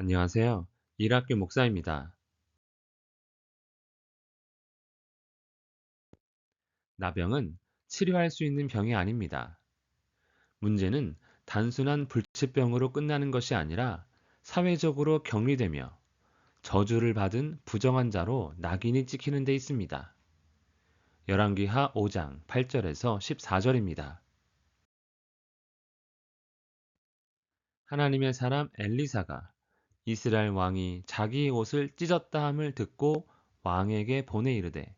안녕하세요. 일학교 목사입니다. 나병은 치료할 수 있는 병이 아닙니다. 문제는 단순한 불치병으로 끝나는 것이 아니라 사회적으로 격리되며 저주를 받은 부정한 자로 낙인이 찍히는 데 있습니다. 열왕기하 5장 8절에서 14절입니다. 하나님의 사람 엘리사가 이스라엘 왕이 자기 옷을 찢었다 함을 듣고 왕에게 보내 이르되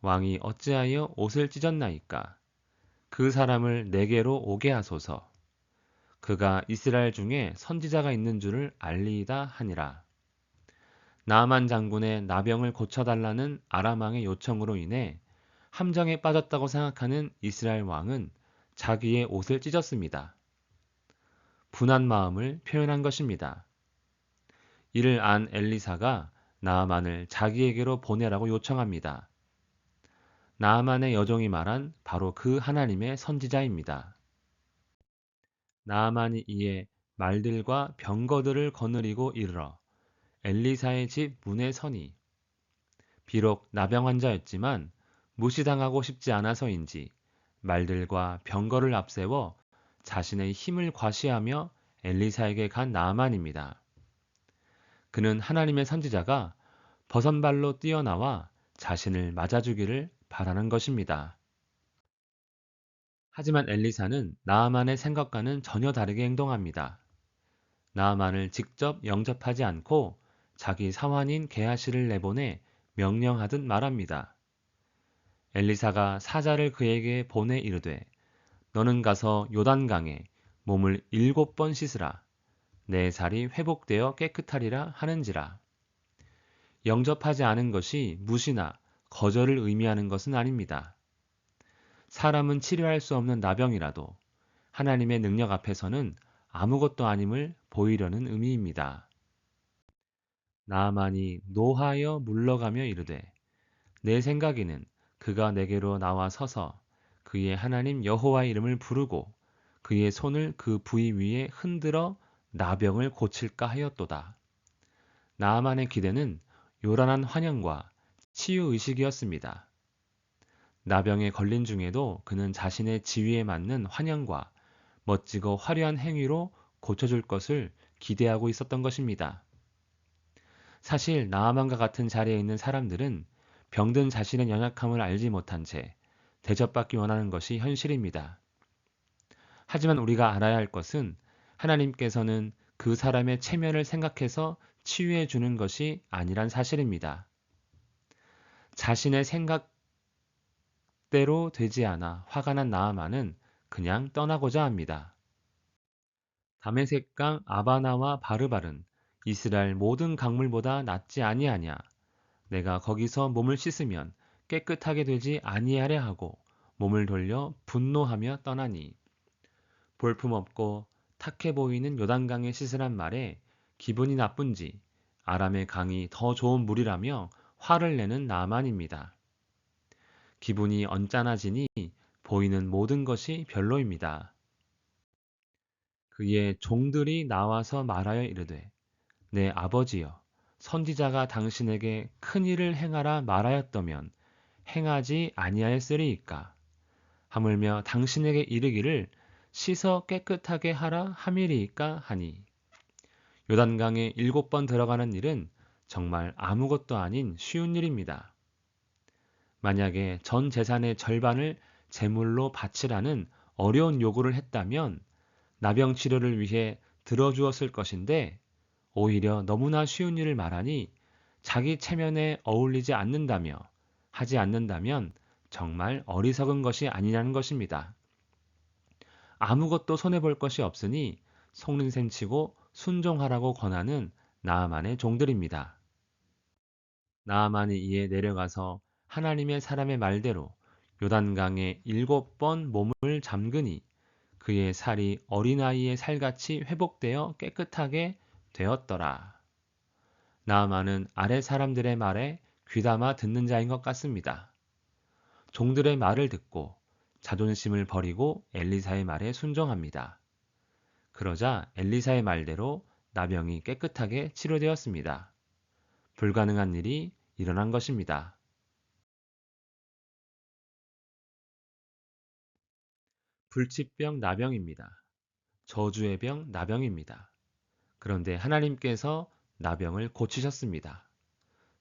왕이 어찌하여 옷을 찢었나이까 그 사람을 내게로 오게 하소서 그가 이스라엘 중에 선지자가 있는 줄을 알리이다 하니라 나만 장군의 나병을 고쳐달라는 아람 왕의 요청으로 인해 함정에 빠졌다고 생각하는 이스라엘 왕은 자기의 옷을 찢었습니다. 분한 마음을 표현한 것입니다. 이를 안 엘리사가 나아만을 자기에게로 보내라고 요청합니다. 나아만의 여종이 말한 바로 그 하나님의 선지자입니다. 나아만이 이에 말들과 병거들을 거느리고 이르러 엘리사의 집 문에 서니 비록 나병 환자였지만 무시당하고 싶지 않아서인지 말들과 병거를 앞세워 자신의 힘을 과시하며 엘리사에게 간 나아만입니다. 그는 하나님의 선지자가 버선발로 뛰어나와 자신을 맞아주기를 바라는 것입니다. 하지만 엘리사는 나아만의 생각과는 전혀 다르게 행동합니다. 나아만을 직접 영접하지 않고 자기 사환인 게하시를 내보내 명령하듯 말합니다. 엘리사가 사자를 그에게 보내 이르되 너는 가서 요단강에 몸을 일곱 번 씻으라. 내 살이 회복되어 깨끗하리라 하는지라. 영접하지 않은 것이 무시나 거절을 의미하는 것은 아닙니다. 사람은 치료할 수 없는 나병이라도 하나님의 능력 앞에서는 아무것도 아님을 보이려는 의미입니다. 나만이 노하여 물러가며 이르되 내 생각에는 그가 내게로 나와 서서 그의 하나님 여호와 이름을 부르고 그의 손을 그 부위 위에 흔들어 나병을 고칠까 하였도다. 나아만의 기대는 요란한 환영과 치유 의식이었습니다. 나병에 걸린 중에도 그는 자신의 지위에 맞는 환영과 멋지고 화려한 행위로 고쳐줄 것을 기대하고 있었던 것입니다. 사실 나아만과 같은 자리에 있는 사람들은 병든 자신의 연약함을 알지 못한 채 대접받기 원하는 것이 현실입니다. 하지만 우리가 알아야 할 것은 하나님께서는 그 사람의 체면을 생각해서 치유해 주는 것이 아니란 사실입니다. 자신의 생각대로 되지 않아 화가 난 나아만은 그냥 떠나고자 합니다. 다메색강 아바나와 바르바른 이스라엘 모든 강물보다 낫지 아니하냐. 내가 거기서 몸을 씻으면 깨끗하게 되지 아니하려 하고 몸을 돌려 분노하며 떠나니 볼품없고 탁해 보이는 요단강에 씻으란 말에 기분이 나쁜지 아람의 강이 더 좋은 물이라며 화를 내는 나만입니다. 기분이 언짢아지니 보이는 모든 것이 별로입니다. 그의 종들이 나와서 말하여 이르되 내 아버지여 선지자가 당신에게 큰 일을 행하라 말하였다면 행하지 아니하였으리이까 하물며 당신에게 이르기를 씻어 깨끗하게 하라 함이리이까 하니 요단강에 일곱 번 들어가는 일은 정말 아무것도 아닌 쉬운 일입니다. 만약에 전 재산의 절반을 제물로 바치라는 어려운 요구를 했다면 나병 치료를 위해 들어주었을 것인데 오히려 너무나 쉬운 일을 말하니 자기 체면에 어울리지 않는다며 하지 않는다면 정말 어리석은 것이 아니냐는 것입니다. 아무것도 손해볼 것이 없으니 속는 셈치고 순종하라고 권하는 나아만의 종들입니다. 나아만이 이에 내려가서 하나님의 사람의 말대로 요단강에 일곱 번 몸을 잠그니 그의 살이 어린아이의 살같이 회복되어 깨끗하게 되었더라. 나아만은 아래 사람들의 말에 귀담아 듣는 자인 것 같습니다. 종들의 말을 듣고 자존심을 버리고 엘리사의 말에 순종합니다. 그러자 엘리사의 말대로 나병이 깨끗하게 치료되었습니다. 불가능한 일이 일어난 것입니다. 불치병 나병입니다. 저주의 병 나병입니다. 그런데 하나님께서 나병을 고치셨습니다.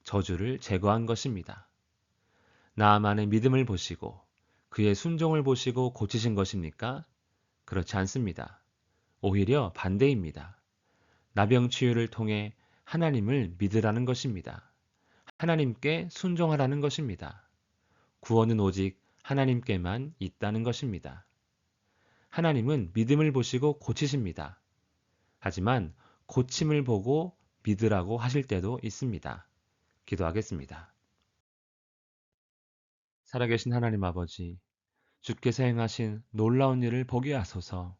저주를 제거한 것입니다. 나만의 믿음을 보시고 그의 순종을 보시고 고치신 것입니까? 그렇지 않습니다. 오히려 반대입니다. 나병 치유를 통해 하나님을 믿으라는 것입니다. 하나님께 순종하라는 것입니다. 구원은 오직 하나님께만 있다는 것입니다. 하나님은 믿음을 보시고 고치십니다. 하지만 고침을 보고 믿으라고 하실 때도 있습니다. 기도하겠습니다. 살아계신 하나님 아버지, 주께서 행하신 놀라운 일을 보게 하소서.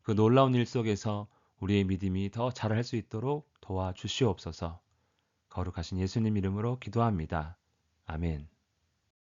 그 놀라운 일 속에서 우리의 믿음이 더 자랄 수 있도록 도와주시옵소서. 거룩하신 예수님 이름으로 기도합니다. 아멘.